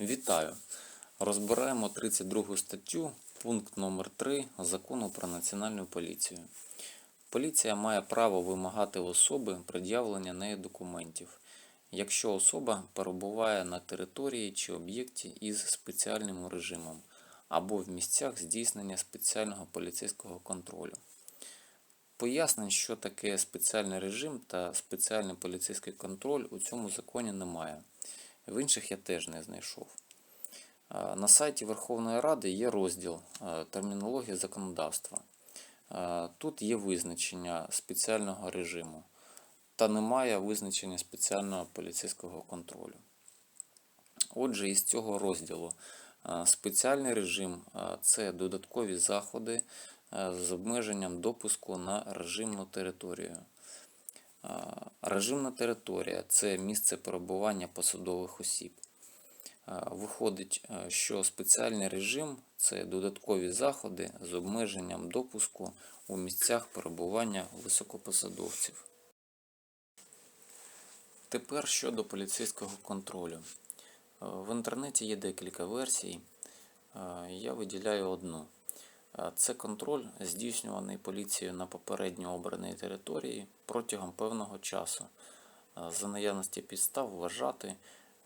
Вітаю! Розбираємо 32 статтю, пункт номер 3 Закону про національну поліцію. Поліція має право вимагати особи пред'явлення нею документів, якщо особа перебуває на території чи об'єкті із спеціальним режимом або в місцях здійснення спеціального поліцейського контролю. Пояснень, що таке спеціальний режим та спеціальний поліцейський контроль у цьому законі немає. В інших я теж не знайшов. На сайті Верховної Ради є розділ е, термінології законодавства. Е, Тут є визначення спеціального режиму та немає визначення спеціального поліцейського контролю. Отже, із цього розділу е, спеціальний режим це додаткові заходи з обмеженням допуску на режимну територію. Режимна територія це місце перебування посадових осіб. Виходить, е, що спеціальний режим це додаткові заходи з обмеженням допуску у місцях перебування високопосадовців. Тепер щодо поліцейського контролю. Е, В інтернеті є декілька версій. Е, Я виділяю одну. Це контроль, здійснюваний поліцією на попередньо обраній території протягом певного часу, за наявності підстав вважати,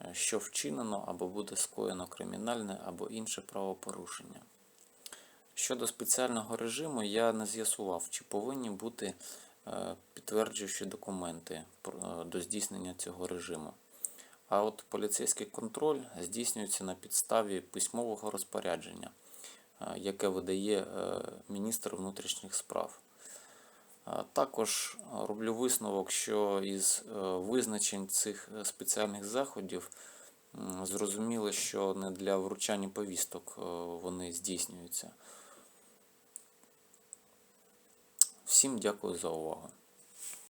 е, що вчинено або буде скоєно кримінальне або інше правопорушення. Щодо спеціального режиму, я не з'ясував, чи повинні бути е, підтверджуючі документи е, до здійснення цього режиму. А от поліцейський контроль здійснюється на підставі письмового розпорядження, яке видає е, міністр внутрішніх справ. Також е, роблю висновок, що із е, визначень цих е, спеціальних заходів зрозуміло, що не для вручання повісток е, вони здійснюються. Всім дякую за увагу.